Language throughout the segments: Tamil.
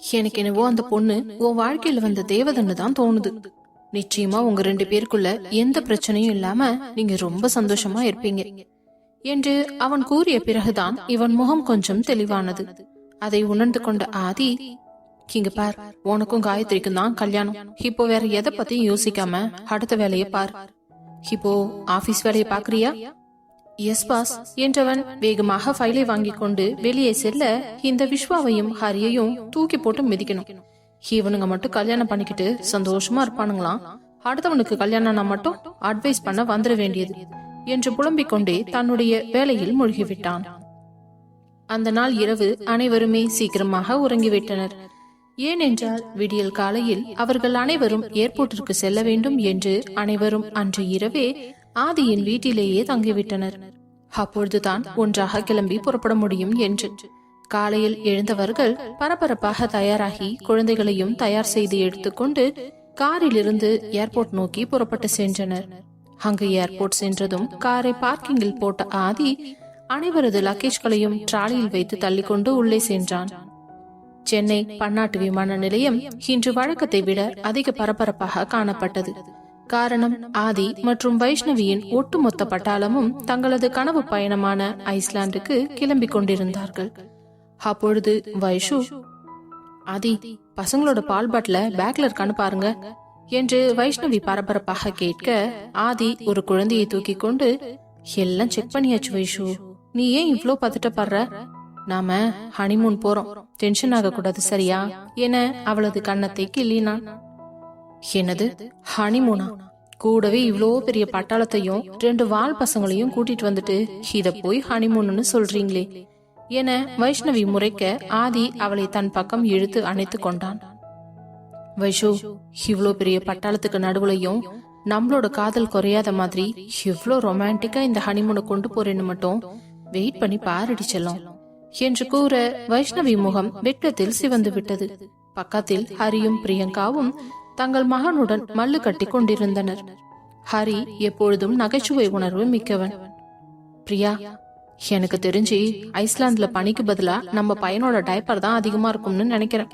எனக்கு என்னவோ அந்த பொண்ணு உன் வாழ்க்கையில வந்த தேவதன்னு தான் தோணுது. நிச்சயமா உங்க ரெண்டு பேருக்குள்ள எந்த பிரச்சனையும் இல்லாம நீங்க ரொம்ப சந்தோஷமா இருப்பீங்க. என்று அவன் கூறிய பிறகுதான் இவன் முகம் கொஞ்சம் தெளிவானது. அதை உணர்ந்து கொண்ட ஆதி இங்க பார் உனக்கும் காயத்ரிக்கும் தான் கல்யாணம். இப்போ வேற எதை பத்தியும் யோசிக்காம அடுத்த வேலையை பார். இப்போ ஆபீஸ் வேலையை பாக்குறியா? எஸ் பாஸ் என்றவன் வேகமாக ஃபைலை வாங்கிக் கொண்டு வெளியே செல்ல இந்த விஸ்வாவையும் ஹரியையும் தூக்கி போட்டு மிதிக்கணும். இவனுங்க மட்டும் கல்யாணம் பண்ணிக்கிட்டு சந்தோஷமா இருப்பானுங்களாம் அடுத்தவனுக்கு கல்யாணம்னா மட்டும் அட்வைஸ் பண்ண வந்துட வேண்டியது என்று புலம்பிக் கொண்டே தன்னுடைய வேலையில் மூழ்கிவிட்டான். அந்த நாள் இரவு அனைவருமே சீக்கிரமாக உறங்கிவிட்டனர். ஏனென்றால் விடியல் காலையில் அவர்கள் அனைவரும் ஏர்போர்ட்டிற்கு செல்ல வேண்டும் என்று அனைவரும் அன்று இரவே ஆதியின் வீட்டிலேயே தங்கிவிட்டனர். அப்பொழுதுதான் ஒன்றாக கிளம்பி புறப்பட முடியும் என்று. காலையில் எழுந்தவர்கள் பரபரப்பாக தயாராகி குழந்தைகளையும் தயார் செய்து எடுத்துக்கொண்டு காரிலிருந்து ஏர்போர்ட் நோக்கி புறப்பட்டு சென்றனர். அங்கு ஏர்போர்ட் சென்றதும் காரை பார்க்கிங்கில் போட்ட ஆதி அனைவரது லக்கேஜ்களையும் ட்ராலியில் வைத்து தள்ளிக்கொண்டு உள்ளே சென்றான். சென்னை பன்னாட்டு விமான நிலையம் இன்று வழக்கத்தை விட அதிக பரபரப்பாக காணப்பட்டது. காரணம் ஆதி மற்றும் வைஷ்ணவியின் ஒட்டுமொத்த பட்டாளமும் தங்களது கனவு பயணமான ஐஸ்லாண்டுக்கு கிளம்பிக் கொண்டிருந்தார்கள். அப்பொழுது வைஷு ஆதி பசங்களோட பால் பாட்டில பேக்ல இருக்கான்னு பாருங்க என்று வைஷ்ணவி பரபரப்பாக கேட்க ஆதி ஒரு குழந்தையை தூக்கி கொண்டு எல்லாம் செக் பண்ணியாச்சு வைஷு நீ ஏன் இவ்ளோ பதட்டப்படுற நாம ஹனிமூன் போறோம் டென்ஷன் ஆக கூடாது சரியா? என அவளது கண்ணத்தை கிள்ளினான். என்னது? ஹனிமூனா? கூடவே இவ்வளோ பெரிய பட்டாளத்தையும் ரெண்டு வால் பசங்களையும் கூட்டிட்டு வந்துட்டு இத போய் ஹனிமூன்னு சொல்றீங்களே. என வைஷ்ணவி முறைக்க ஆதி அவளை தன் பக்கம் இழுத்து அணைத்து கொண்டான். வைஷு இவ்வளோ பெரிய பட்டாளத்துக்கு நடுவுலையும் நம்மளோட காதல் குறையாத மாதிரி இவ்வளோ ரொமான்டிக்கா இந்த ஹனிமூனை கொண்டு போறேன்னு மட்டும் வெயிட் பண்ணி பாரடி செல்லும் என்று கூற வைஷ்ணவி முகம் வெட்கத்தில் சிவந்து விட்டது. பக்கத்தில் ஹரியும் பிரியங்காவும் தங்கள் மகனுடன் மல்லு கட்டி கொண்டிருந்தனர். ஹரி எப்பொழுதும் நகைச்சுவை உணர்வு மிக்கவன். பிரியா எனக்கு தெரிஞ்சு ஐஸ்லாந்துல பனிக்கு பதிலா நம்ம பையனோட டைப்பர் தான் அதிகமா இருக்கும்னு நினைக்கிறேன்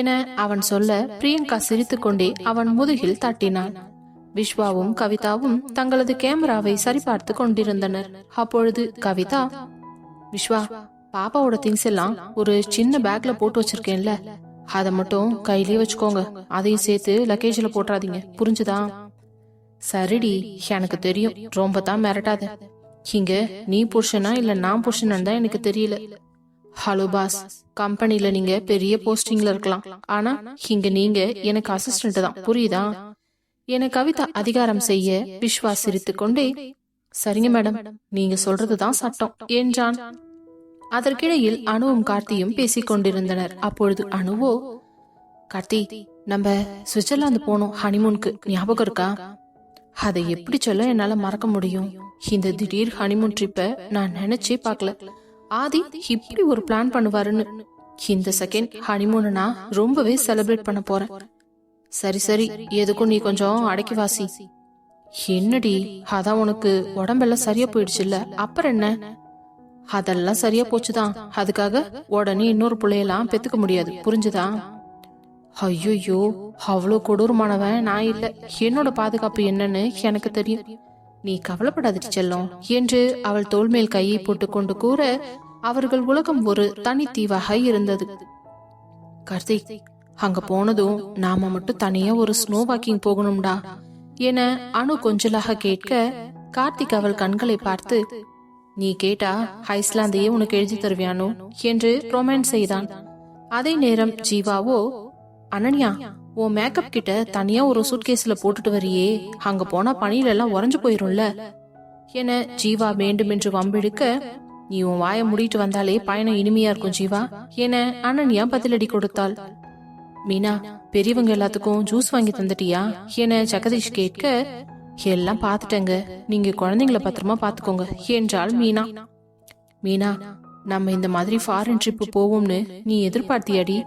என அவன் சொல்ல பிரியங்கா சிரித்துக்கொண்டே அவன் முதுகில் தட்டினான். விஸ்வாவும் கவிதாவும் தங்களது கேமராவை சரிபார்த்து கொண்டிருந்தனர். அப்பொழுது கவிதா விஸ்வா பாப்பாவோட திங்ஸ் எல்லாம் ஒரு சின்ன பேக்ல போட்டு வச்சிருக்கேன்ல அத மட்டும் கையிலே வச்சுக்கோங்க. அதையும் சேர்த்து லக்கேஜ்ல போட்டுறாதீங்க. புரிஞ்சுதா? சரிடி எனக்கு தெரியும். ரொம்ப தான் மிரட்டாத. இங்க நீ புருஷனா இல்ல நான் புருஷனான்னு தான் எனக்கு தெரியல. ஹலோ பாஸ் கம்பெனில நீங்க பெரிய போஸ்டிங்ல இருக்கலாம். ஆனா இங்க நீங்க எனக்கு அசிஸ்டன்ட் தான். புரியுதா? என கவிதா அதிகாரம் செய்ய விஸ்வா சிரித்து கொண்டே சரிங்க மேடம். நீங்க சொல்றதுதான் சட்டம். என்றான் அதற்கிடையில் அணுவும் கார்த்தியும் பேசிக் கொண்டிருந்தனர் அப்பொழுது அணுவோ கார்த்தி நம்ம சுவிட்சர்லாந்து போனோம் ஹனிமூனுக்கு. ஞாபகம் இருக்கா? அதை எப்படி சொல்ல என்னால மறக்க முடியும். இந்த திடீர் ஹனிமூன் ட்ரிப்ப நான் நினைச்சே பார்க்கல. ஆதி இப்படி ஒரு பிளான் பண்ணுவாருன்னு. இந்த செகண்ட் ஹனிமூனை நான் ரொம்பவே செலிப்ரேட் பண்ண போறேன். சரி சரி. எதுக்கும் நீ கொஞ்சம் அடக்கி வாசி. என்னடி? அதான் உனக்கு உடம்பெல்லாம் சரியா போயிடுச்சுல்ல. அப்புறம் என்ன? அதெல்லாம் சரியா போச்சுதான். அதுக்காக உடனே இன்னொரு பிள்ளையெல்லாம் பெத்துக்க முடியாது. புரிஞ்சுதா? ஐயோ அவ்வளோ கொடூரமானவன் நான் இல்ல. என்னோட பாதுகாப்பு என்னன்னு எனக்கு தெரியும். நீ கவலைப்படாதடி செல்லம் என்று அவள் தோல்மேல் கையை போட்டு கொண்டு கூற அவர்கள் உலகம் ஒரு தனித்தீவாக இருந்தது. கார்த்திக் அங்க போனதும் நாம மட்டும் தனியா ஒரு ஸ்னோ வாக்கிங் போகணும்டா என அணு கொஞ்சலாக கேட்க கார்த்திக் அவள் கண்களை பார்த்து நீ கேட்டா ஐஸ்லாந்தையே உனக்கு எழுதி தருவியானோ என்று ரொமான்ஸ் செய்தான். அதே நேரம் ஜீவாவோ அனன்யா உன் மேக்கப் கிட்ட தனியா ஒரு சூட்கேஸ்ல போட்டுட்டு வரியே அங்க போனா பனியில எல்லாம் உறைஞ்சு போயிரும்ல என ஜீவா வேண்டும் என்று வம்பிழுக்க நீ உன் வாயை முடிட்டு வந்தாலே பயணம் இனிமையா இருக்கும் ஜீவா என அனன்யா பதிலடி கொடுத்தாள். மீனா பெரியவங்க எல்லாத்துக்கும் ஜூஸ் வாங்கி தந்துட்டியா? என ஜெகதீஷ் கேட்க எல்லாம் பாத்துட்டேங்க நீங்க குழந்தைங்கள பத்திரமா பாத்துக்கோங்க என்றாள் மீனா. மீனா நம்ம இந்த மாதிரி ஃபாரின் ட்ரிப் போவோம்னு நீ எதிர்பார்த்தியாடி?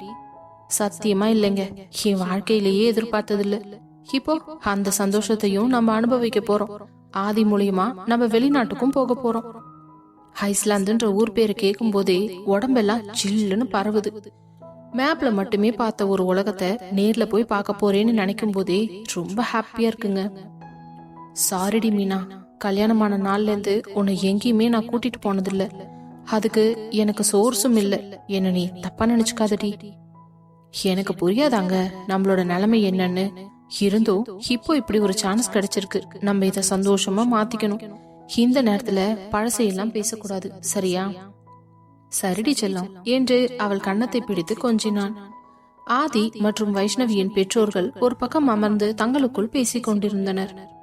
சத்தியமா இல்லைங்க. என் வாழ்க்கையிலேயே எதிர்பார்த்ததில்ல. இப்போ அந்த சந்தோஷத்தையும் நம்ம அனுபவிக்க போறோம். ஆதி மூலியமா நம்ம வெளிநாட்டுக்கும் போக போறோம். ஐஸ்லாந்துன்ற ஊர் பேரை கேட்கும் போதே உடம்பெல்லாம் சில்லுன்னு பரவுது. மேப்ல மட்டுமே பார்த்த ஒரு உலகத்தை நேர்ல போய் பார்க்க போறேன்னு நினைக்கும் போதே ரொம்ப ஹாப்பியா இருக்குங்க. சாரிடி மீனா கல்யாணமான நாள்ல இருந்து உன்னை எங்கேயுமே நான் கூட்டிட்டு போனதில்ல. அதுக்கு எனக்கு சோர்ஸும் இல்ல. என்ன நீ தப்பா நினைச்சுக்காதடி. எனக்கு புரியாதாங்க நம்மளோட நிலைமை என்னன்னு. இருந்தும் இப்போ இப்படி ஒரு சான்ஸ் கிடைச்சிருக்கு. நம்ம இத சந்தோஷமா மாத்திக்கணும். இந்த நேரத்துல பழசையெல்லாம் பேசக்கூடாது சரியா? சரிடி செல்லம் என்று அவள் கன்னத்தை பிடித்து கொஞ்சினான். ஆதி மற்றும் வைஷ்ணவியின் பெற்றோர்கள் ஒரு பக்கம் அமர்ந்து தங்களுக்குள் பேசிக் கொண்டிருந்தனர்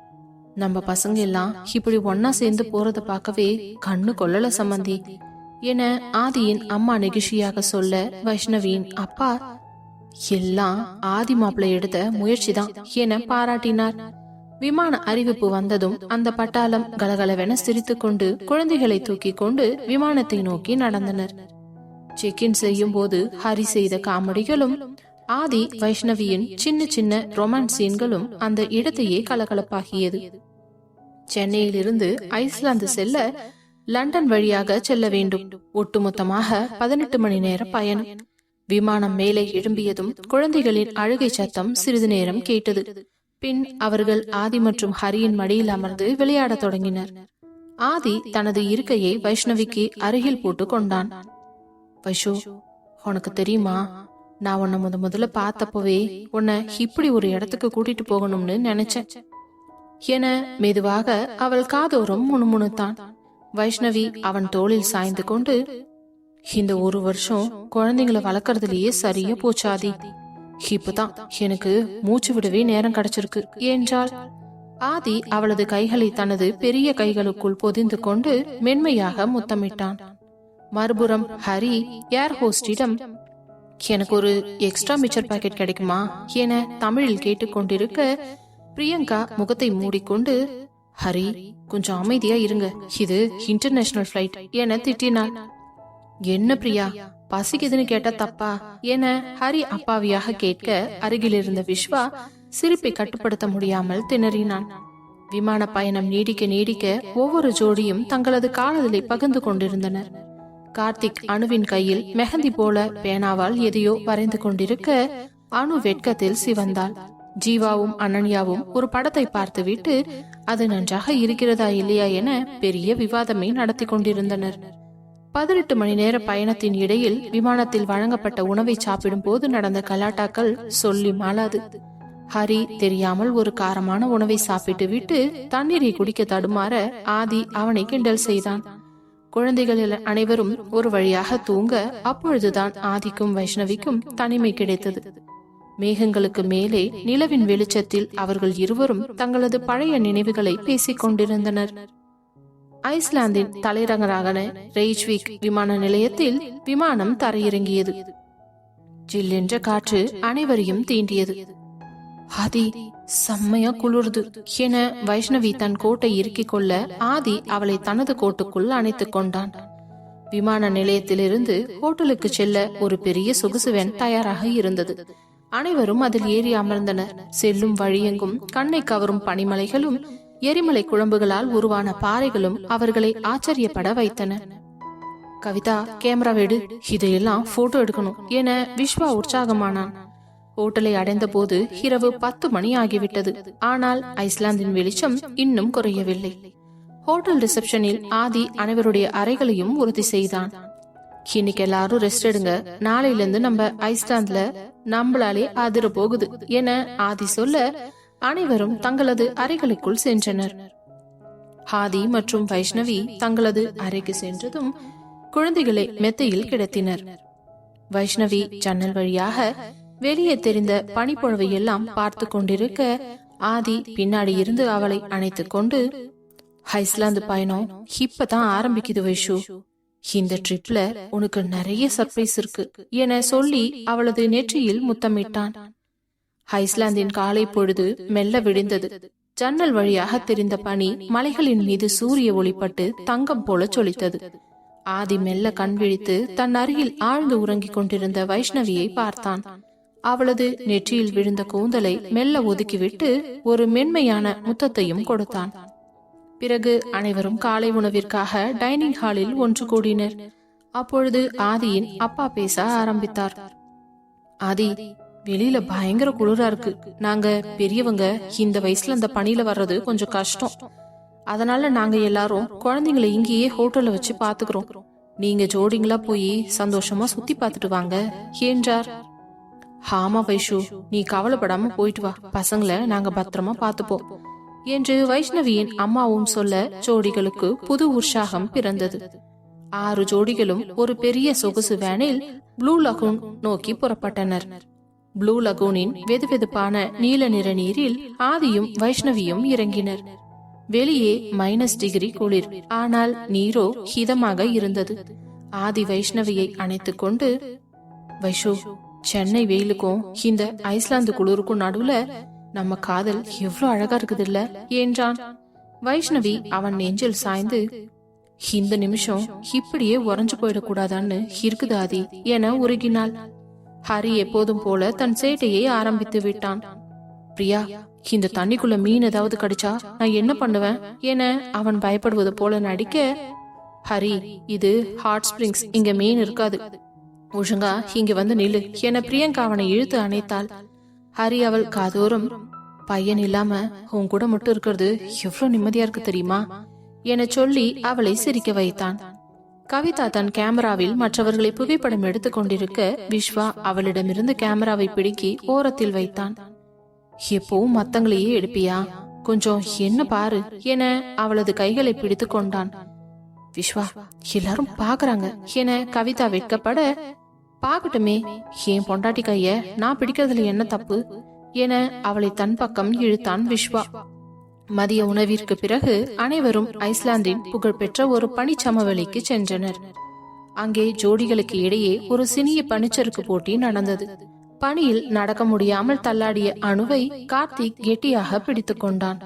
நம்ம பசங்க எல்லாம் இப்படி ஒன்னா சேர்ந்து போறத பார்க்கவே கண்ணு கொள்ளல சம்மந்தி என ஆதியின் அம்மா நெகிழ்ச்சியாக சொல்ல வைஷ்ணவியின் அப்பா எல்லாம் ஆதி மாப்பிள்ளை எடுத்த முயற்சிதான் என பாராட்டினார். விமான அறிவிப்பு வந்ததும் அந்த பட்டாளம் கலகலவென சிரித்துக்கொண்டு குழந்தைகளை தூக்கி கொண்டு விமானத்தை நோக்கி நடந்தனர். செக் இன் செய்யும் போது ஹரி செய்த காமெடிகளும் ஆதி வைஷ்ணவியின் சின்ன சின்ன ரொமான்ஸ் சீன்களும் அந்த இடத்தையே கலகலப்பாகியது சென்னையிலிருந்து ஐஸ்லாந்து செல்ல லண்டன் வழியாக செல்ல வேண்டும். ஒட்டுமொத்தமாக பதினெட்டு மணி நேர பயணம். விமானம் மேலே எழும்பியதும் குழந்தைகளின் அழுகை சத்தம் சிறிது நேரம் கேட்டது. பின் அவர்கள் ஆதி மற்றும் ஹரியின் மடியில் அமர்ந்து விளையாடத் தொடங்கினர். ஆதி தனது இருக்கையை வைஷ்ணவிக்கு அருகில் போட்டு கொண்டான். வைஷு உனக்கு தெரியுமா? நான் உன்னை முத முதல்ல பார்த்தப்பவே உன்னை இப்படி ஒரு இடத்துக்கு கூட்டிட்டு போகணும்னு நினைச்சேன். என மெதுவாக அவள் காதோரம் முணுமுணுத்தான். வைஷ்ணவி அவன் தோளில் சாய்ந்து கொண்டு இந்த ஒரு வருஷம் குழந்தைங்களை வளர்க்கறதுலயே சரியா போச்சாதி. இப்பதான் எனக்கு மூச்சு விடவே நேரம் கிடைச்சிருக்கு என்றாள். ஆதி அவளது கைகளை தனது பெரிய கைகளுக்குள் பொதிந்து கொண்டு மென்மையாக முத்தமிட்டான். மறுபுறம் ஹரி ஏர் ஹோஸ்டிடம் எனக்கு ஒரு எக்ஸ்ட்ரா மிச்சர் பாக்கெட் கிடைக்குமா? என தமிழில் கேட்டுக்கொண்டிருக்க பிரியங்கா முகத்தை மூடிக்கொண்டு ஹரி கொஞ்சம் அமைதியா இருங்க. இது இன்டர்நேஷனல் ஃபிளைட் என திட்டினாள். என்ன பிரியா? பசிக்குதுன்னு கேட்டா தப்பா? என ஹரி அப்பாவியாக கேட்க அருகில் இருந்த விஸ்வா சிரிப்பை கட்டுப்படுத்த முடியாமல் திணறினான். விமான பயணம் நீடிக்க நீடிக்க ஒவ்வொரு ஜோடியும் தங்களது காலதலை பகிர்ந்து கொண்டிருந்தனர். கார்த்திக் அணுவின் கையில் மெஹந்தி போல பேனாவால் எதையோ வரைந்து கொண்டிருக்க அணு வெட்கத்தில் சிவந்தாள் ஜீவாவும் அனன்யாவும் ஒரு படத்தை பார்த்துவிட்டு அது நன்றாக இருக்கிறதா இல்லையா என பெரிய விவாதமே நடத்தி கொண்டிருந்தனர். பதினெட்டு மணி நேர பயணத்தின் இடையில் விமானத்தில் வழங்கப்பட்ட உணவை சாப்பிடும் போது நடந்த கலாட்டாக்கள் சொல்லி மாளாது. ஹரி தெரியாமல் ஒரு காரமான உணவை சாப்பிட்டு விட்டு தண்ணீரை குடிக்க தடுமாற ஆதி அவனை கிண்டல் செய்தான். குழந்தைகள் அனைவரும் ஒரு வழியாக தூங்க அப்பொழுதுதான் ஆதிக்கும் வைஷ்ணவிக்கும் தனிமை கிடைத்தது. மேகங்களுக்கு மேலே நிலவின் வெளிச்சத்தில் அவர்கள் இருவரும் தங்களது பழைய நினைவுகளை பேசிக் கொண்டிருந்தனர். ஐஸ்லாந்தின் தலைநகரான ரெய்ச்விக் விமான நிலையத்தில் விமானம் தரையிறங்கியது. ஜில்லென்ற காற்று அனைவரையும் தீண்டியது. ஆதி செம்மையா குளிர்து. என வைஷ்ணவி தன் கோட்டை இறுக்கிக் கொள்ள ஆதி அவளை தனது கோட்டுக்குள் அணைத்துக் கொண்டான். விமான நிலையத்திலிருந்து ஹோட்டலுக்கு செல்ல ஒரு பெரிய சொகுசுவன் தயாராக இருந்தது. அனைவரும் அதில் ஏறி அமர்ந்தனர். செல்லும் வழியெங்கும் கண்ணை கவரும் பனிமலைகளும் எரிமலை குழம்புகளால் உருவான பாறைகளும் அவர்களை ஆச்சரியப்பட வைத்தன. கவிதா கேமரா வெடு. இதையெல்லாம் போட்டோ எடுக்கணும் என விஸ்வா உற்சாகமானான். ஹோட்டலை அடைந்த போது இரவு பத்து மணி ஆகிவிட்டது. ஆனால் ஐஸ்லாந்தின் வெளிச்சம் இன்னும் குறையவில்லை. ஹோட்டல் ரிசப்ஷனில் ஆதி அனைவருடைய அறைகளையும் உறுதி செய்தான். இன்னைக்கு எல்லாரும் ரெஸ்ட் எடுங்க. நாளையில இருந்து நம்ம ஐஸ்லாந்துல நம்மளாலே அதிர போகுது என ஆதி சொல்ல அனைவரும் தங்களது அறைகளுக்குள் சென்றனர். ஆதி மற்றும் வைஷ்ணவி தங்களது அறைக்கு சென்றதும் குழந்தைகளை மெத்தையில் கிடத்தினர். வைஷ்ணவி ஜன்னல் வழியாக வெளியே தெரிந்த பனிப்பொழவை எல்லாம் பார்த்து கொண்டிருக்க ஆதி பின்னாடி இருந்து அவளை அணைத்து கொண்டு ஐஸ்லாந்து பயணம் இப்பதான் ஆரம்பிக்குது வைஷு. இந்த ட்ரிப்ல உனக்கு நிறைய சர்ப்ரைஸ் இருக்கு என சொல்லி அவளது நெற்றியில் முத்தமிட்டான். ஐஸ்லாந்தின் காலை பொழுது மெல்ல விடிந்தது. ஜன்னல் வழியாக தெரிந்த பனி மலைகளின் மீது சூரிய ஒளிப்பட்டு தங்கம் போல சொலித்தது. ஆதி மெல்ல கண் விழித்து தன் அருகில் ஆழ்ந்து உறங்கிக் கொண்டிருந்த வைஷ்ணவியை பார்த்தான். அவளது நெற்றியில் விழுந்த கூந்தலை மெல்ல ஒதுக்கிவிட்டு ஒரு மென்மையான முத்தத்தையும் கொடுத்தான். பிறகு அனைவரும் காலை உணவிற்காக டைனிங் ஹாலில் ஒன்று கூடினர். அப்பொழுது ஆதியின் அப்பா பேச ஆரம்பித்தார். ஆதி வெளியில பயங்கர குளிரா இருக்கு. நாங்க பெரியவங்க இந்த வயசுல அந்த பணியில வர்றது கொஞ்சம் கஷ்டம். அதனால நாங்க எல்லாரும் குழந்தைங்களை இங்கேயே ஹோட்டல்ல வச்சு பாத்துக்கிறோம். நீங்க ஜோடிங்களா போய் சந்தோஷமா சுத்தி பார்த்துட்டு வாங்க என்றார். ஆமா வைஷு நீ கவலைப்படாம போயிட்டு வா. பசங்களை நாங்க பத்திரமா பாத்துப்போம் என்று வைஷ்ணவியின் அம்மாவும் சொல்ல ஜோடிகளுக்கு புது உற்சாகம் பிறந்தது. ஆறு ஜோடிகளும் ஒரு பெரிய சொகுசு வேனில் ப்ளூ லகூன் நோக்கி புறப்பட்டனர். ப்ளூ லகூனின் வெதுவெதுப்பான நீல நிற நீரில் ஆதியும் வைஷ்ணவியும் இறங்கினர். வெளியே மைனஸ் டிகிரி குளிர் ஆனால் நீரோ ஹிதமாக இருந்தது. ஆதி வைஷ்ணவியை அணைத்துக் கொண்டு வைஷு சென்னை வெயிலுக்கும் இந்த ஐஸ்லாந்து குளிருக்கும் நடுவுல நம்ம காதல் எவ்வளவு அழகா இருக்குது இல்ல என்றான் வைஷ்ணவி அவன் நெஞ்சில் சாய்ந்து இந்த நிமிஷம் இப்படியே உறைஞ்சு போயிடக்கூடாதான்னு இருக்குது ஆதி என உருகினாள். ஹரி எப்போதும் போல தன் சேட்டையை ஆரம்பித்து விட்டான். பிரியா இந்த தண்ணிக்குள்ள மீன் ஏதாவது கடிச்சா நான் என்ன பண்ணுவேன்? என அவன் பயப்படுவது போல நடிக்க ஹரி இது ஹாட் ஸ்பிரிங்ஸ் இங்க மீன் இருக்காது. ஒழுங்கா இங்கு வந்து நில்லு. என பிரியங்கா அவனை இழுத்து அணைத்தாள். ஹரி அவள் காதோறும் பையன் இல்லாம உன் கூட மட்டும் இருக்கிறது எவ்வளவு நிம்மதியா இருக்கு தெரியுமா? என சொல்லி அவளை சிரிக்க வைத்தான். கவிதா தன் கேமராவில் மற்றவர்களை புகைப்படம் எடுத்துக் கொண்டிருக்க விஸ்வா அவளிடமிருந்து கேமராவை பிடுக்கி ஓரத்தில் வைத்தான். எப்பவும் மத்தங்களையே எடுப்பியா? கொஞ்சம் என்ன பாரு என அவளது கைகளை பிடித்து கொண்டான். விஸ்வா எல்லாரும் பாக்குறாங்க என கவிதா வெட்கப்பட பாக்கட்டுமே என் பொண்டாட்டி கைய நான் பிடிக்கிறதுல என்ன தப்பு? என அவளை தன் பக்கம் இழுத்தான் விஸ்வா மதிய உணவிற்கு பிறகு அனைவரும் ஐஸ்லாந்தின் புகழ்பெற்ற ஒரு பனிச்சமவெளிக்கு சென்றனர். அங்கே ஜோடிகளுக்கு இடையே ஒரு சிறிய பனிச்சறுக்கு போட்டி நடந்தது. பணியில் நடக்க முடியாமல் தள்ளாடிய அணுவை கார்த்திக் கெட்டியாக பிடித்துக் கொண்டான்.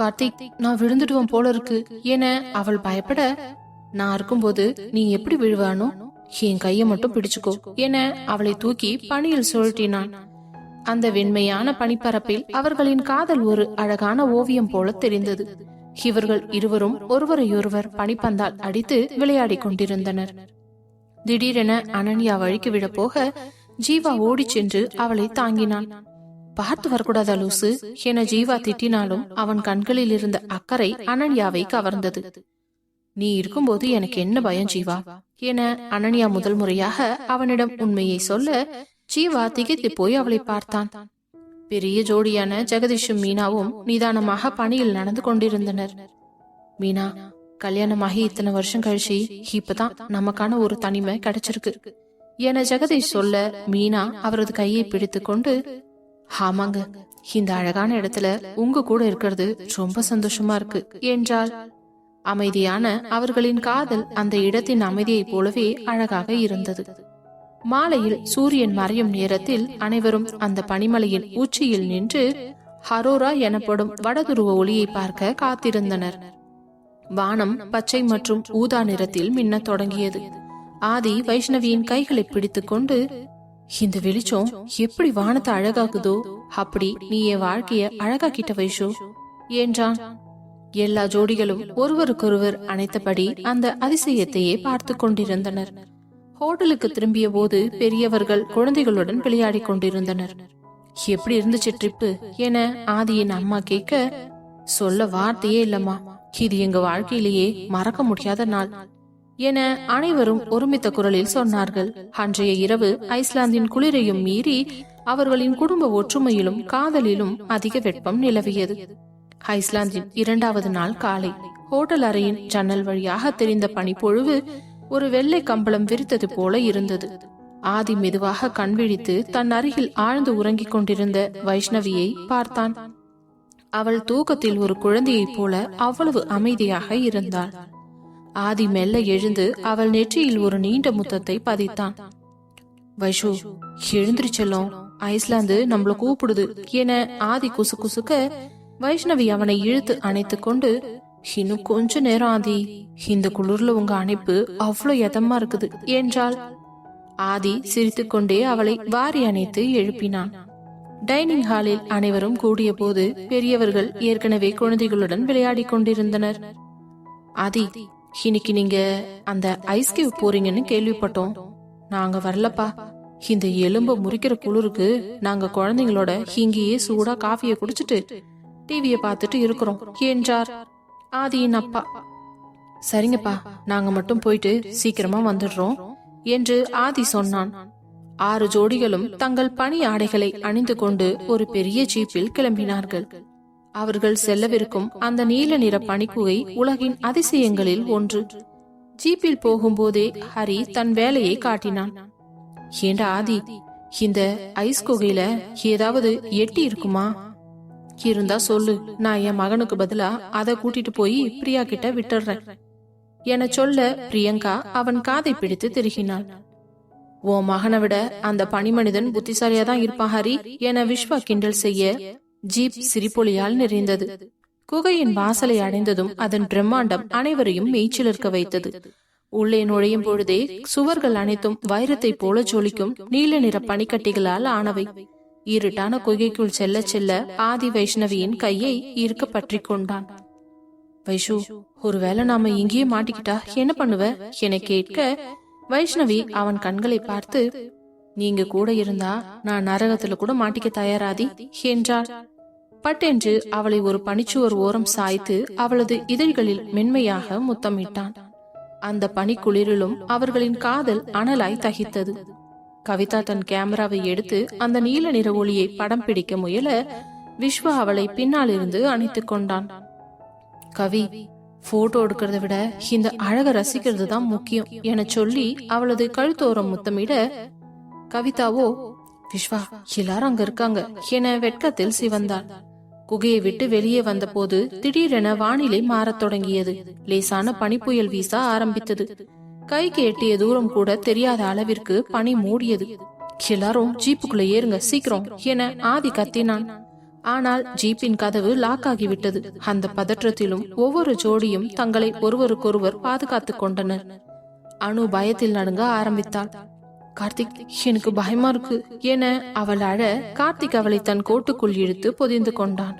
கார்த்திக் நான் விழுந்துடுவேன் போல இருக்கு என அவள் பயப்பட நான் இருக்கும்போது நீ எப்படி விழுவானோ என் கையை மட்டும் பிடிச்சுக்கோ என அவளை தூக்கி பனியில் சுழட்டினான் அந்த வெண்மையான பனிப்பரப்பில் அவர்களின் காதல் ஒரு அழகான ஓவியம் போல தெரிந்தது. இவர்கள் இருவரும் ஒருவரையொருவர் பனிப்பந்தால் அடித்து விளையாடிக் கொண்டிருந்தனர். திடீரென அனன்யா வழிக்கு விட போக ஜீவா ஓடிச் சென்று அவளை தாங்கினான். பார்த்து வரக்கூடாத லூசு? என ஜீவா திட்டினாலும் அவன் கண்களில் இருந்த அக்கறை அனன்யாவை கவர்ந்தது. நீ இருக்கும்போது எனக்கு என்ன பயம் ஜீவா? என அனன்யா முதல் முறையாக அவனிடம் உண்மையை சொல்ல ஜீவா திகைத்து போய் அவளை பார்த்தான். பெரிய ஜோடியான ஜெகதீஷும் மீனாவும் நிதானமாக பணியில் நடந்து கொண்டிருந்தனர். மீனா கல்யாணமாகி இத்தனை வருஷம் கழிச்சு இப்பதான் நமக்கான ஒரு தனிமை கிடைச்சிருக்கு என ஜெகதீஷ் சொல்ல மீனா அவரது கையை பிடித்து கொண்டு ஆமாங்க இந்த அழகான இடத்துல உங்க கூட இருக்கிறது ரொம்ப சந்தோஷமா இருக்கு என்றால் அமைதியான அவர்களின் காதல் அந்த இடத்தின் அமைதியைப் போலவே அழகாக இருந்தது. மாலையில் சூரியன் மறையும் நேரத்தில் அனைவரும் அந்த பனிமலையின் உச்சியில் நின்று ஹரோரா எனப்படும் வடதுருவ ஒளியை பார்க்க காத்திருந்தனர். வானம் பச்சை மற்றும் ஊதா நிறத்தில் மின்னத் தொடங்கியது. ஆதி வைஷ்ணவியின் கைகளை பிடித்துக்கொண்டு இந்த வெளிச்சம் எப்படி வானத்தை அழகாக்குதோ அப்படி நீ என் வாழ்க்கைய அழகாக்கிட்ட வைஷு என்றான். எல்லா ஜோடிகளும் ஒருவருக்கொருவர் அணைத்தபடி அந்த அதிசயத்தையே பார்த்து கொண்டிருந்தனர். ஹோட்டலுக்கு திரும்பிய போது பெரியவர்கள் குழந்தைகளுடன் விளையாடிக் கொண்டிருந்தனர். எப்படி இருந்துச்சு ட்ரிப்பு? என ஆதியின் அம்மா கேட்க சொல்ல வார்த்தையே இல்லம்மா. இது எங்க வாழ்க்கையிலேயே மறக்க முடியாத நாள் என அனைவரும் ஒருமித்த குரலில் சொன்னார்கள். அன்றைய இரவு ஐஸ்லாந்தின் குளிரையும் மீறி அவர்களின் குடும்ப ஒற்றுமையிலும் காதலிலும் அதிக வெப்பம் நிலவியது. ஐஸ்லாந்தின் இரண்டாவது நாள் காலை ஹோட்டல் அறையின் ஜன்னல் வழியாக தெரிந்த பனிப்பொழுவு ஒரு வெள்ளை கம்பளம் விரித்தது போல இருந்தது. ஆதி மெதுவாக கண் விழித்து தன் அருகில் ஆழ்ந்து உறங்கிக் கொண்டிருந்த வைஷ்ணவியை பார்த்தான். அவள் தூக்கத்தில் ஒரு குழந்தையைப் போல அவ்வளவு அமைதியாக இருந்தாள். ஆதி மெல்ல எழுந்து அவள் நெற்றியில் ஒரு நீண்ட முத்தத்தை பதித்தான். வைஷு எழுந்திரி ஐஸ்லாந்து நம்மள கூப்பிடுது என ஆதி குசு குசுக்க வைஷ்ணவி அவனை இழுத்து அணைத்துக் கொண்டு இன்னும் கொஞ்ச நேரம் ஆதி இந்த குளிர்ல உங்க அணைப்பு அவ்வளவு எதமா இருக்குது என்றாள். ஆதி சிரித்துக்கொண்டே அவளை வாரி அணைத்து எழுப்பினான். டைனிங் ஹாலில் அனைவரும் கூடிய போது பெரியவர்கள் ஏற்கனவே குழந்தைகளுடன் விளையாடிக் கொண்டிருந்தனர். ஆதி இன்னைக்கு நீங்க அந்த ஐஸ் கேவ் போறீங்கன்னு கேள்விப்பட்டோம். நாங்க வரலப்பா. இந்த எலும்ப முறிக்கிற குளிருக்கு நாங்க குழந்தைங்களோட இங்கேயே சூடா காஃபியை குடிச்சிட்டு டிவிய பார்த்துட்டு இருக்கிறோம். என்றார் ஆதியின் அப்பா. சரிங்கப்பா நாங்க மட்டும் போயிட்டு சீக்கிரமா வந்துடுறோம் என்று ஆதி சொன்னான். ஆறு ஜோடிகளும் தங்கள் பணி ஆடைகளை அணிந்து கொண்டு ஒரு பெரிய ஜீப்பில் கிளம்பினார்கள். அவர்கள் செல்லவிருக்கும் அந்த நீல நிற பனிக்குகை உலகின் அதிசயங்களில் ஒன்று. ஜீப்பில் போகும்போதே ஹரி தன் வேலையை காட்டினான். ஏண்டா ஆதி இந்த ஐஸ் குகையில ஏதாவது எட்டி இருக்குமா? இருந்தா சொல்லு. நான் என் மகனுக்கு பதிலா அதை கூட்டிட்டு போய் பிரியா கிட்ட விட்டுறேன். என சொல்ல பிரியங்கா அவன் காதை பிடித்து திருகினாள். உன் மகனை விட அந்த பனிமனிதன் புத்திசாலியா தான் இருப்பான் ஹரி என விஸ்வா கிண்டல் செய்ய ஜீப் சிரிப்பொலியால் நிறைந்தது. குகையின் வாசலை அடைந்ததும் அதன் பிரம்மாண்டம் அனைவரையும் மெய்ச்சிலிருக்க வைத்தது. உள்ளே நுழையும் பொழுதே சுவர்கள் அனைத்தும் வைரத்தை போல ஜொலிக்கும் நீல நிற பனிக்கட்டிகளால் ஆனவை. இருட்டான குகைக்குள் செல்ல செல்ல ஆதி வைஷ்ணவியின் கையை இருக்க பற்றி கொண்டான். வைஷு ஒருவேளை நாம இங்கேயே மாட்டிக்கிட்டா என்ன பண்ணுவ? என கேட்க வைஷ்ணவி அவன் கண்களை பார்த்து நீங்க கூட இருந்தா நான் நரகத்துல கூட மாட்டிக்க தயாராதி என்றாள். பட்டென்று அவளை ஒரு பனிச்சுவர் ஓரம் சாய்த்து அவளது இதழ்களில் மென்மையாக முத்தமிட்டான். அந்த பனிக்குளிரிலும் அவர்களின் காதல் அனலாய் தகித்தது. கவிதா தன் கேமராவை எடுத்து அந்த நீல நிற ஒளியை படம் பிடிக்க முயல விஸ்வா அவளை பின்னால் இருந்து அணைத்துக் கொண்டான். கவி போட்டோ எடுக்கிறத விட இந்த அழக ரசிக்கிறது தான் முக்கியம் என சொல்லி அவளது கழுத்தோரம் முத்தமிட கவிதாவோ விஸ்வா எல்லாரும் அங்க இருக்காங்க என வெட்கத்தில் சிவந்தாள் குகையை விட்டு வெளியே வந்தபோது திடீரென வானிலை மாறத் தொடங்கியது. லேசான பனிப்புயல் வீச ஆரம்பித்தது. கைக்கு எட்டிய தூரம் கூட தெரியாத அளவிற்கு பனி மூடியது. எல்லாரும் ஜீப்புக்குள்ள ஏறுங்க சீக்கிரம் என ஆதி கத்தினான். ஆனால் ஜீப்பின் கதவு லாக் ஆகிவிட்டது. அந்த பதற்றத்திலும் ஒவ்வொரு ஜோடியும் தங்களை ஒருவருக்கொருவர் பாதுகாத்துக் கொண்டனர். அனு பயத்தில் நடுங்க ஆரம்பித்தாள். கார்த்திக் எனக்கு பயமா இருக்கு என அவள் அழ கார்த்திக் அவளை தன் கோட்டுக்குள் இழுத்து பொதிந்து கொண்டான்.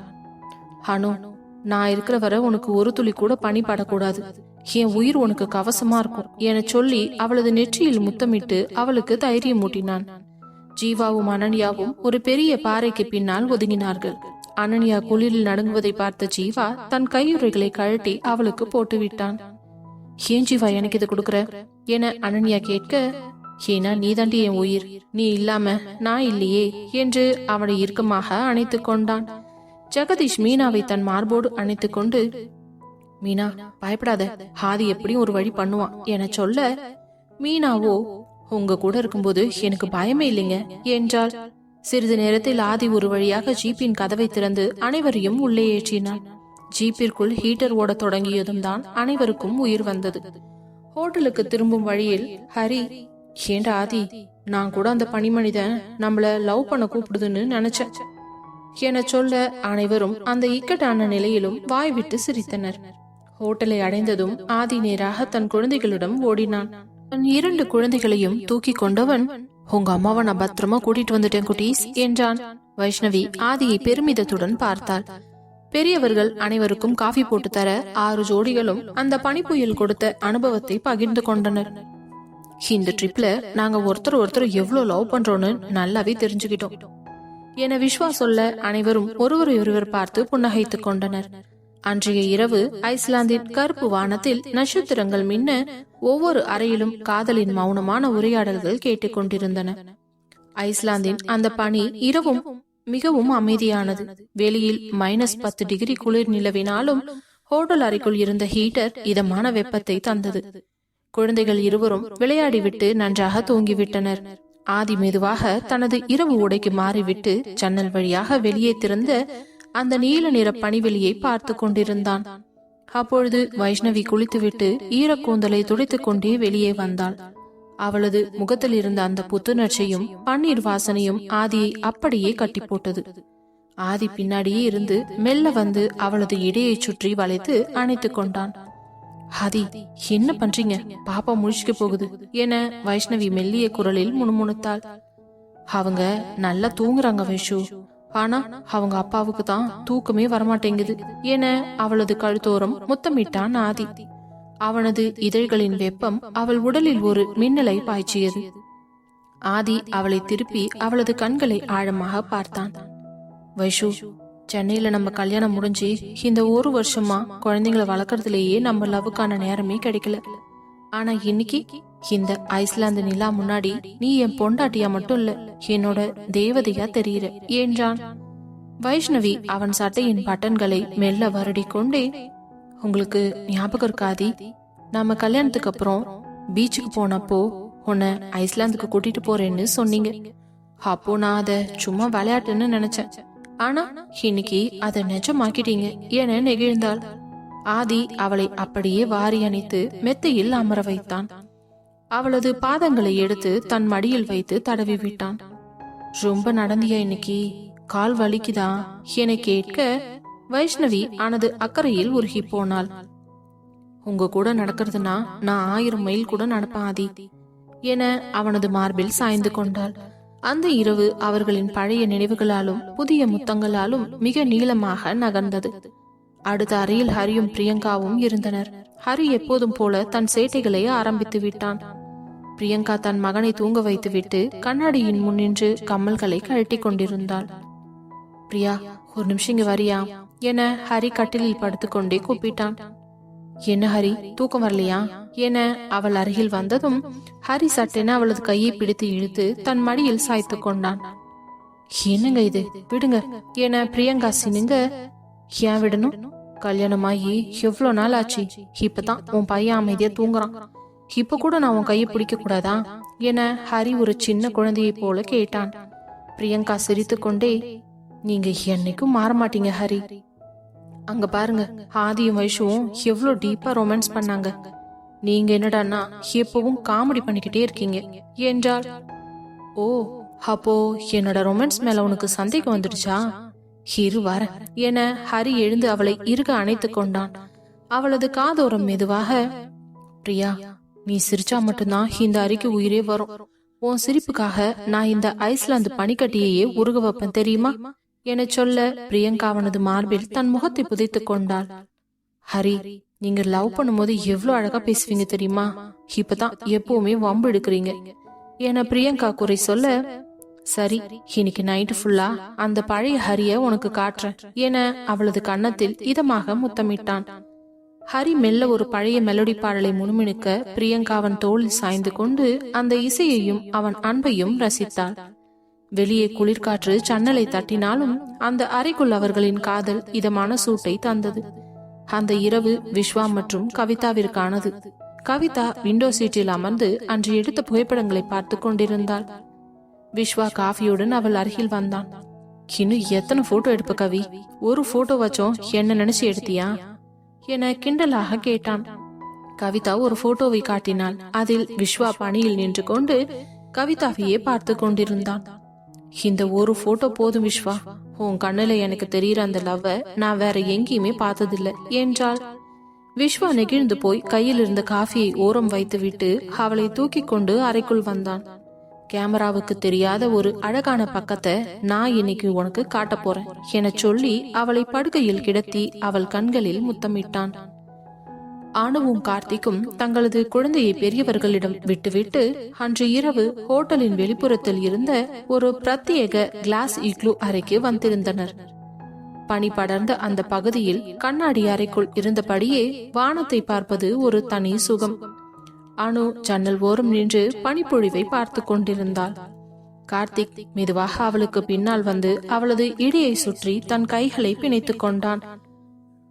அனு நான் இருக்கிற வரை உனக்கு ஒரு துளி கூட பனி படக்கூடாது. என் உயிர் உனக்கு கவசமா இருக்கும் என சொல்லி அவளது நெற்றியில் முத்தமிட்டு அவளுக்கு தைரியம் மூட்டினான் ஜீவாவும் அனன்யாவும் ஒரு பெரிய பாறைக்கு பின்னால் ஒதுங்கினார்கள். அனன்யா குளிரில் நடுங்குவதை பார்த்த ஜீவா தன் கையுறைகளை கழட்டி அவளுக்கு போட்டு விட்டான் ஏன் ஜீவா எனக்கு இது கொடுக்குற? என அனன்யா கேட்க ஏனா நீ தாண்டி என் உயிர். நீ இல்லாம நான் இல்லையே என்று அவனை இறுக்கமாக அணைத்துக் கொண்டான். ஜெகதீஷ் மீனாவை தன் மார்போடு அணைத்துக் கொண்டு மீனா பயப்படாத. ஹாதி எப்படியும் ஒரு வழி பண்ணுவான். என சொல்ல மீனாவோ உங்க கூட இருக்கும்போது எனக்கு பயமே இல்லைங்க. என்றால் சிறிது நேரத்தில் ஆதி ஒரு வழியாக ஜீப்பின் கதவை திறந்து அனைவரையும் உள்ளே ஏற்றினான். ஜீப்பிற்குள் ஹீட்டர் ஓடத் தொடங்கியதும் தான் அனைவருக்கும் உயிர் வந்தது. ஹோட்டலுக்கு திரும்பும் வழியில் ஹரி ஏண்டா ஆதி நான் கூட அந்த பனிமனிதன் நம்மள லவ் பண்ண கூப்பிடுதுன்னு நினைச்சேன். என சொல்ல அனைவரும் அந்த இக்கட்டான நிலையிலும் வாய் விட்டு சிரித்தனர். ஹோட்டலை அடைந்ததும் ஆதி நேராக தன் குழந்தைகளிடம் ஓடினான். தன் இரண்டு குழந்தைகளையும் தூக்கி கொண்டவன் உங்க அம்மாவை நான் பத்திரமா கூட்டிட்டு வந்துட்டேன் குட்டீஸ் என்றான். வைஷ்ணவி ஆதியை பெருமிதத்துடன் பார்த்தாள். பெரியவர்கள் அனைவருக்கும் காஃபி போட்டு தர ஆறு ஜோடிகளும் அந்த பனிப்புயல் கொடுத்த அனுபவத்தை பகிர்ந்து கொண்டனர். இந்த ட்ரிப்ல நாங்க ஒருத்தர் ஒருத்தர் எவ்வளவு லவ் பண்றோம்னு நல்லாவே தெரிஞ்சுக்கிட்டோம். என விஸ்வா சொல்ல அனைவரும் ஒருவரை ஒருவர் பார்த்து புன்னகைத்துக் கொண்டனர். அன்றைய இரவு ஐஸ்லாந்தின் கருப்பு வானத்தில் நட்சத்திரங்கள் மின்ன ஒவ்வொரு அறையிலும் காதலின் மௌனமான உரையாடல்கள் கேட்டுக்கொண்டிருந்தன ஐஸ்லாந்தின் அந்த பணி இரவும் மிகவும் அமைதியானது. வெளியில் மைனஸ் பத்து டிகிரி குளிர் நிலவினாலும் ஹோட்டல் அறைக்குள் இருந்த ஹீட்டர் இதமான வெப்பத்தை தந்தது. குழந்தைகள் இருவரும் விளையாடிவிட்டு நன்றாக தூங்கிவிட்டனர். ஆதி மெதுவாக தனது இரவு உடைக்கு மாறிவிட்டு ஜன்னல் வழியாக வெளியே திறந்த அந்த நீல நிற பனிவெளியை பார்த்து கொண்டிருந்தான். அப்பொழுது வைஷ்ணவி குளித்துவிட்டு ஈரக்கூந்தலை துடைத்துக் கொண்டே வெளியே வந்தாள். அவளது முகத்தில் இருந்த அந்த புத்துணர்ச்சியும் பன்னீர் வாசனையும் ஆதியை அப்படியே கட்டி போட்டது ஆதி பின்னாடியே இருந்து மெல்ல வந்து அவளது இடையை சுற்றி வளைத்து அணைத்துக் கொண்டான். ஆதி என்ன பண்றீங்க? பாப்பா முழிச்சுக்க போகுது என வைஷ்ணவி மெல்லிய குரலில் முணுமுணுத்தாள். அவங்க நல்லா தூங்குறாங்க வைஷு ஆனா அவங்க அப்பாவுக்கு தான் தூக்கமே வரமாட்டேங்குது. என அவளது கழுத்தோரம் முத்தமிட்டான் ஆதி அவனது இதழ்களின் வெப்பம் அவள் உடலில் ஒரு மின்னலை பாய்ச்சியது. ஆதி அவளை திருப்பி அவளது கண்களை ஆழமாக பார்த்தான். வைஷு சென்னையில நம்ம கல்யாணம் முடிஞ்சு இந்த ஒரு வருஷமா குழந்தைங்களை வளர்க்கறதுலயே நம்ம லவ்வுக்கான நேரமே கிடைக்கல. ஆனா இன்னைக்கு இந்த ஐஸ்லாந்து நிலா முன்னாடி நீ என் பொண்டாட்டியா மட்டும் இல்ல என்னோட தேவதையா தெரியுற. என்றான் வைஷ்ணவி அவன் சட்டையின் பட்டன்களை மெல்ல வருடி கொண்டே உங்களுக்கு ஞாபகம் இருக்காதி நாம கல்யாணத்துக்கு அப்புறம் பீச்சுக்கு போனப்போ உன்னை ஐஸ்லாந்துக்கு கூட்டிட்டு போறேன்னு சொன்னீங்க. அப்போ நான் அதை சும்மா விளையாட்டுன்னு நினைச்சேன். ஆனா இன்னைக்கு அதை நிஜமாக்கிட்டீங்க. என நெகிழ்ந்தாள். ஆதி அவளை அப்படியே வாரி அணைத்து மெத்தையில் அமர வைத்தான். அவளது பாதங்களை எடுத்து தன் மடியில் வைத்து தடவி விட்டான். ரொம்ப நடந்தியா இன்னைக்கு? கால் வலிக்குதா? என கேட்க வைஷ்ணவி ஆனது அக்கறையில் உருகி போனாள். உங்க கூட நடக்கிறதுனா நான் ஆயிரம் மைல் கூட நடப்பேன் ஆதி என அவனது மார்பில் சாய்ந்து கொண்டாள். அந்த இரவு அவர்களின் பழைய நினைவுகளாலும் புதிய முத்தங்களாலும் மிக நீளமாக நகர்ந்தது. அடுத்த அறையில் ஹரியும் பிரியங்காவும் இருந்தனர். ஹரி எப்போதும் போல தன் சேட்டைகளை ஆரம்பித்து விட்டான். பிரியங்கா தன் மகனை தூங்க வைத்துவிட்டு கண்ணாடியின் முன்னின்று கம்மல்களை கழட்டி கொண்டிருந்தாள். பிரியா ஒரு நிமிஷம் இங்க வரியா? என ஹரி கட்டிலில் படுத்துக்கொண்டே கூப்பிட்டான். என்ன ஹரி தூக்கம் வரலையா? என அவள் அருகில் வந்ததும் ஹரி சட்டென அவளது கையை பிடித்து இழுத்து தன் மடியில் சாய்த்து கொண்டான். என்னங்க இது? விடுங்க என பிரியங்கா சினுங்க ஏன் விடணும்? கல்யாணமாகி எவ்வளவு நாள் ஆச்சு இப்பதான் உன் பையன் அமைதியா தூங்குறான். இப்ப கூட நான் உன் கையை பிடிக்க கூடாதா என ஹரி ஒரு சின்ன குழந்தையை போல கேட்டான். பிரியங்கா சிரித்துக்கொண்டே நீங்க என்னைக்கும் மாற மாட்டீங்க ஹரி. அங்க பாருங்க ஆதியும் வைஷுவும் எவ்வளவு டீப்பா ரொமான்ஸ் பண்ணாங்க. நீங்க என்னடான்னா எப்பவும் காமெடி பண்ணிக்கிட்டே இருக்கீங்க என்றாள். ஓ அப்போ என்னோட ரொமான்ஸ் மேல உனக்கு சந்தேகம் வந்துடுச்சா? இரு வர என ஹரி எழுந்து அவளை இறுக அணைத்துக் கொண்டான். அவளது காதோரம் மெதுவாக பிரியா நீ சிரிச்சா மட்டும்தான் இந்த அரிக்கு உயிரே வரும். உன் சிரிப்புக்காக நான் இந்த ஐஸ்லாந்து பனிக்கட்டியையே உருக வைப்பேன் தெரியுமா? என சொல்ல பிரியங்கா அவனது மார்பில் தன் முகத்தை புதைத்துக் கொண்டாள். ஹரி நீங்க லவ் பண்ணும்போது எவ்வளவு அழகா பேசுவீங்க தெரியுமா? இப்பதான் எப்பவுமே வம்பு எடுக்கிறீங்க என பிரியங்கா குறை சொல்ல சரி இன்னைக்கு நைட்டு ஃபுல்லா அந்த பழைய ஹரிய உனக்கு காட்டுறேன் என அவளது கன்னத்தில் இதமாக முத்தமிட்டான். ஹரி மெல்ல ஒரு பழைய மெலோடி பாடலை முணுமுணுக்க பிரியங்காவன் தோளில் சாய்ந்து கொண்டு அந்த இசையையும் அவன் அன்பையும் ரசித்தான் வெளியே குளிர்காற்று சன்னலை தட்டினாலும் அந்த அறைக்குள் அவர்களின் காதல் இதமான சூட்டை தந்தது. அந்த இரவு விஸ்வா மற்றும் கவிதாவிற்கானது. கவிதா விண்டோ சீட்டில் அமர்ந்து அன்று எடுத்த புகைப்படங்களை பார்த்து கொண்டிருந்தாள். விஸ்வா காஃபியுடன் அவள் அருகில் வந்தான். இன்னும் எத்தனை போட்டோ எடுப்ப கவி? ஒரு போட்டோ வச்சோம். என்ன நினைச்சு எடுத்தியா? என கிண்டலாக கேட்டான். கவிதா ஒரு போட்டோவை காட்டினாள். அதில் விஸ்வா பணியில் நின்று கொண்டு கவிதாவையே பார்த்து கொண்டிருந்தான். இந்த ஒரு போட்டோ போதும் விஸ்வா உன் கண்ணுல எனக்கு தெரியற அந்த லவ்வை நான் வேற எங்கேயுமே பார்த்ததில்ல என்றாள். விஸ்வா நெகிழ்ந்து போய் கையில் இருந்த காஃபியை ஓரம் வைத்துவிட்டு அவளை தூக்கி கொண்டு அறைக்குள் வந்தான். கேமராவுக்கு தெரியாத ஒரு அழகான பக்கத்தை நான் இன்னைக்கு உனக்கு காட்ட போறேன். என சொல்லி அவளை படுக்கையில் கிடத்தி அவள் கண்களில் முத்தமிட்டான். ஆணுவும் கார்த்திக்கும் தங்களது குழந்தையை பெரியவர்களிடம் விட்டுவிட்டு அன்று இரவு ஹோட்டலின் வெளிப்புறத்தில் இருந்த ஒரு பிரத்யேக கிளாஸ் இக்ளூ அறைக்கு வந்திருந்தனர். பனி படர்ந்த அந்த பகுதியில் கண்ணாடி அறைக்குள் இருந்தபடியே வானத்தை பார்ப்பது ஒரு தனி சுகம். அனு ஜன்னல் ஓரம் நின்று பனிப்பொழிவை பார்த்து கொண்டிருந்தாள். கார்த்திக் மெதுவாக அவளுக்கு பின்னால் வந்து அவளது இடையை சுற்றி தன் கைகளை பிணைத்துக் கொண்டான்.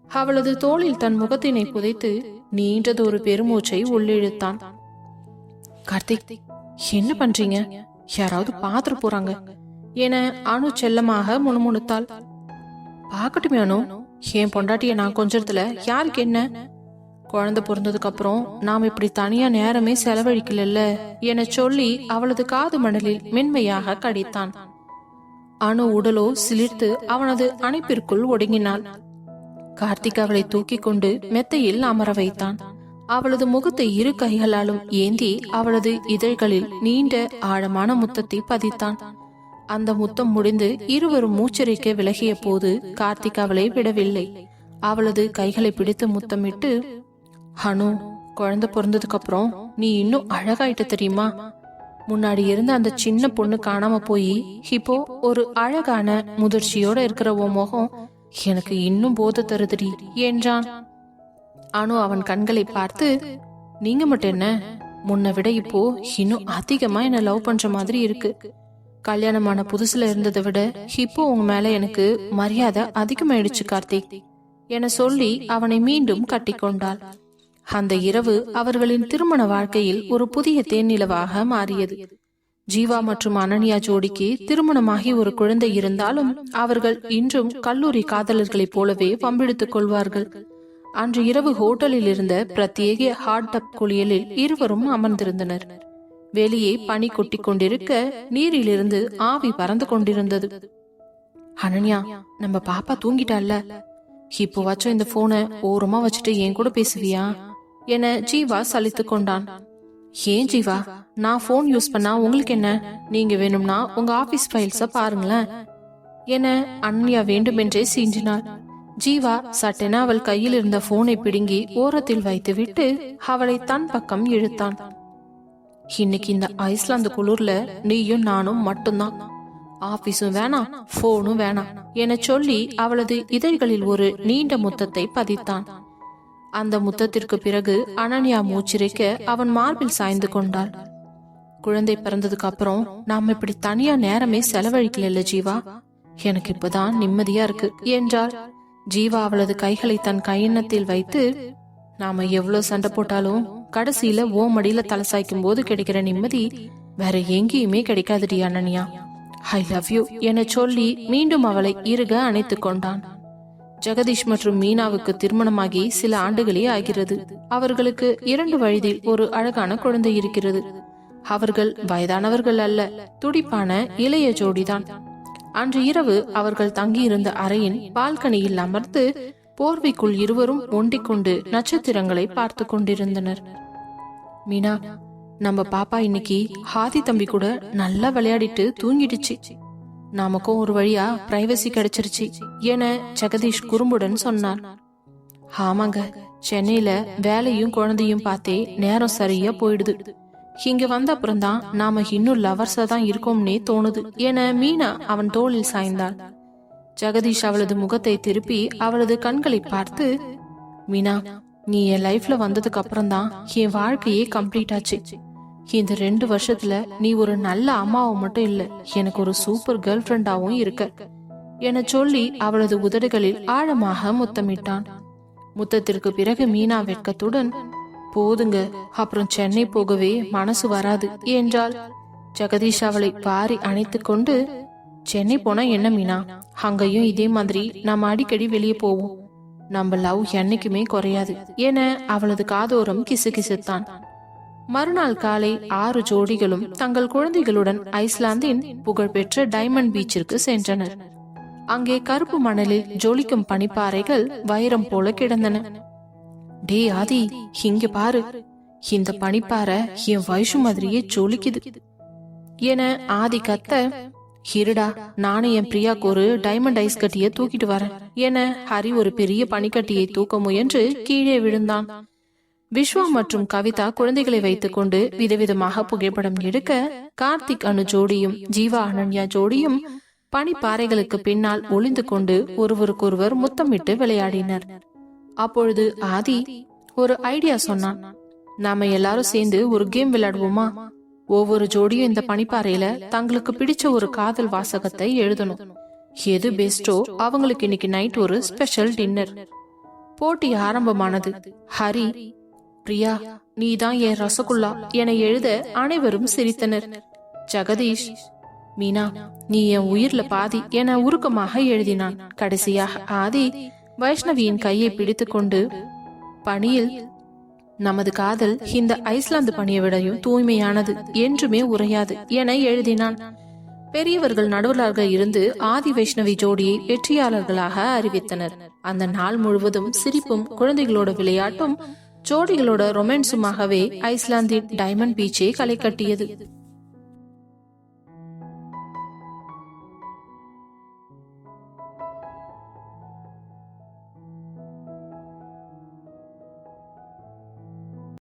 அவளது தோளில் தன் முகத்தினை புதைத்து நீண்டதொரு பெருமூச்சை உள்ளிழுத்தான். கார்த்திக் என்ன பண்றீங்க? யாராவது பாத்துட்டு போறாங்க என அணு செல்லமாக முணுமுணுத்தாள். பாக்கட்டுமே அனு. என் பொண்டாட்டிய நான் கொஞ்சத்துல யாருக்கு என்ன? குழந்தை பிறந்ததுக்கு அப்புறம் நாம் இப்படி தனியா நேரமே செலவழிக்கல என சொல்லி அவளது காது மணலில் மென்மையாக கடித்தான். அணு உடலோ சிலிர்த்து அவனது அணைப்பிற்குள் ஒடுங்கினாள். கார்த்திக் அவளை தூக்கி கொண்டு மெத்தையில் அமர வைத்தான். அவளது முகத்தை இரு கைகளாலும் ஏந்தி அவளது இதழ்களில் நீண்ட ஆழமான முத்தத்தை பதித்தான். அந்த முத்தம் முடிந்து இருவரும் மூச்சரிக்க விலகிய போது கார்த்திக் அவளை விடவில்லை. அவளது கைகளை பிடித்து முத்தமிட்டு ஹனு குழந்தை பிறந்ததுக்கு அப்புறம் நீ இன்னும் அழகாயிட்ட தெரியுமா? முன்னாடி இருந்த அந்த சின்ன பொண்ணு காணாம போய் இப்போ ஒரு அழகான முதிர்ச்சியோட இருக்கிற உன் முகம் எனக்கு இன்னும் போத தருதுடி என்றான். அனு அவன் கண்களை பார்த்து நீங்க மட்டும் என்ன? முன்னை விட இப்போ இன்னும் அதிகமா என்ன லவ் பண்ற மாதிரி இருக்கு. கல்யாணமான புதுசுல இருந்ததை விட இப்போ உங்க மேல எனக்கு மரியாதை அதிகமாயிடுச்சு கார்த்திக் என சொல்லி அவனை மீண்டும் கட்டிக்கொண்டாள். அந்த இரவு அவர்களின் திருமண வாழ்க்கையில் ஒரு புதிய தேன்நிலவாக மாறியது. ஜீவா மற்றும் அனன்யா ஜோடிக்கு திருமணமாகி ஒரு குழந்தை இருந்தாலும் அவர்கள் இன்றும் கல்லூரி காதலர்களைப் போலவே பம்பிடித்துக் கொள்வார்கள். அன்று இரவு ஹோட்டலில் இருந்த பிரத்யேக ஹாட் டப் குளியலில் இருவரும் அமர்ந்திருந்தனர். வெளியே பனி கொட்டி கொண்டிருக்க நீரிலிருந்து ஆவி பறந்து கொண்டிருந்தது. அனன்யா நம்ம பாப்பா தூங்கிட்டால இப்போ வச்ச இந்த போனை ஓரமா வச்சுட்டு என் கூட பேசுவியா? என ஜீவா சலித்து கொண்டான். ஏன் ஜீவா? நான் போன் யூஸ் பண்ணா உங்களுக்கு என்ன? நீங்க வேணும்னா உங்க ஆபீஸ் ஃபைல்ஸ பாருங்களேன் என அன்யா வேண்டுமென்றே சீஞ்சினாள் ஜீவா சட்டென அவள் கையில் இருந்த போனை பிடுங்கி ஓரத்தில் வைத்துவிட்டு அவளை தன் பக்கம் இழுத்தான். இன்னைக்கு இந்த ஐஸ்லாந்து குளிர்ல நீயும் நானும் மட்டும்தான். ஆபீஸும் வேணாம் போனும் வேணாம் என சொல்லி அவளது இதழ்களில் ஒரு நீண்ட முத்தத்தை பதித்தான். அந்த முத்தத்திற்கு பிறகு அனன்யா மூச்சிரைக்க அவன் மார்பில் சாய்ந்து கொண்டாள். குழந்தை பிறந்ததுக்கு அப்புறம் நாம் இப்படி தனியா நேரமே செலவழிக்கல ஜீவா? எனக்கு இப்பதான் நிம்மதியா இருக்கு என்றாள். ஜீவா அவளது கைகளை தன் கையெண்ணத்தில் வைத்து நாம எவ்வளவு சண்டை போட்டாலும் கடைசியில ஓ மடியில தலை சாய்க்கும் போது கிடைக்கிற நிம்மதி வேற எங்கேயுமே கிடைக்காதுடி அனன்யா. ஐ லவ் யூ என சொல்லி மீண்டும் அவளை இருக அணைத்துக் கொண்டான். ஜெகதீஷ் மற்றும் மீனாவுக்கு திருமணமாகி சில ஆண்டுகளே ஆகிறது. அவர்களுக்கு இரண்டு வயதில் ஒரு அழகான குழந்தை இருக்கிறது. அவர்கள் வயதானவர்கள் அல்ல துடிப்பான இளைய ஜோடிதான். அன்று இரவு அவர்கள் தங்கியிருந்த அறையின் பால்கனியில் அமர்ந்து போர்வைக்குள் இருவரும் ஒண்டிக்கொண்டு நட்சத்திரங்களை பார்த்து கொண்டிருந்தனர். மீனா நம்ம பாப்பா இன்னைக்கு ஹாதி தம்பி கூட நல்லா விளையாடிட்டு தூங்கிடுச்சு. நமக்கும் ஒரு வழியா பிரைவசி கிடைச்சிருச்சு என ஜெகதீஷ் குறும்புடன் சொன்னான் ஆமாங்க சென்னையில வேலையும் குழந்தையும் பார்த்தே நேரம் சரியா போயிடுது. இங்க வந்த அப்புறம்தான் நாம இன்னும் லவர்ஸா தான் இருக்கோம்னே தோணுது என மீனா அவன் தோளில் சாய்ந்தாள். ஜெகதீஷ் அவளது முகத்தை திருப்பி அவளது கண்களை பார்த்து மீனா நீ என் லைஃப்ல வந்ததுக்கு அப்புறம் தான் என் வாழ்க்கையே கம்ப்ளீட் ஆச்சு. இந்த ரெண்டு வருஷத்துல நீ ஒரு நல்ல அம்மாவை மட்டும் இல்ல எனக்கு ஒரு சூப்பர் கேர்ள் ஃப்ரெண்டாவும் இருக்க. என சொல்லி அவளது உதடுகளில் ஆழமாக முத்தமிட்டான். முத்தத்திற்கு பிறகு மீனா வெட்கத்துடன் போதுங்க அப்புறம் சென்னை போகவே மனசு வராது என்றாள். ஜெகதீஷ் அவளை பாரி அணைத்து கொண்டு சென்னை போனா என்ன மீனா? அங்கேயும் இதே மாதிரி நம்ம அடிக்கடி வெளியே போவோம். நம்ம லவ் என்னைக்குமே குறையாது என அவளது காதோரம் கிசுகிசுத்தான். மறுநாள் காலை ஆறு ஜோடிகளும் தங்கள் குழந்தைகளுடன் ஐஸ்லாந்தின் புகழ்பெற்ற டைமண்ட் பீச்சிற்கு சென்றனர். அங்கே கருப்பு மணலில் ஜொலிக்கும் பனிப்பாறைகள் வைரம் போல கிடந்தன. டே ஆதி இங்க பாரு. இந்த பனிப்பாறை என் வயசு மாதிரியே ஜொலிக்குது. என ஆதி கத்த ஹிருடா நானும் என் பிரியாக்கு ஒரு டைமண்ட் ஐஸ் கட்டிய தூக்கிட்டு வரேன். என ஹரி ஒரு பெரிய பனிக்கட்டியை தூக்க முயன்று கீழே விழுந்தான். விஸ்வா மற்றும் கவிதா குழந்தைகளை வைத்துக்கொண்டு விதவிதமாக புகைப்படம் எடுக்க கார்த்திக் அனு ஜோடியும் ஜீவா அனன்யா ஜோடியும் பனிப்பாறைகளுக்கு பின்னால் ஒளிந்து கொண்டு ஒருவருக்கொருவர் முத்தமிட்டு விளையாடினர். அப்பொழுது ஆதி ஒரு ஐடியா சொன்னான். நாம எல்லாரும் சேர்ந்து ஒரு கேம் விளையாடுவோமா? ஒவ்வொரு ஜோடியும் இந்த பனிப்பாறையில தங்களுக்கு பிடிச்ச ஒரு காதல் வாசகத்தை எழுதணும். எது பெஸ்டோ அவங்களுக்கு இன்னைக்கு நைட் ஒரு ஸ்பெஷல் டின்னர் போட்டி ஆரம்பமானது. ஹரி பிரியா நீதான் என் ரசகுல்லா என எழுத அனைவரும் சிரித்தனர். ஜெகதீஷ் மீனா நீ என் உயிர்ல பாதி என உருக்கமாக எழுதினான். கடைசியாக ஆதி வைஷ்ணவியின் கையை பிடித்துக்கொண்டு பணியில் நமது காதல் இந்த ஐஸ்லாந்து பணியை விடையும் தூய்மையானது என்றுமே உரையாது என எழுதினான். பெரியவர்கள் நடுவலாக இருந்து ஆதி வைஷ்ணவி ஜோடியை வெற்றியாளர்களாக அறிவித்தனர். அந்த நாள் முழுவதும் சிரிப்பும் குழந்தைகளோட விளையாட்டும் ஜோடிகளோட ரொமான்ஸுமாகவே ஐஸ்லாந்தின் டைமண்ட் பீச்சை களை கட்டியது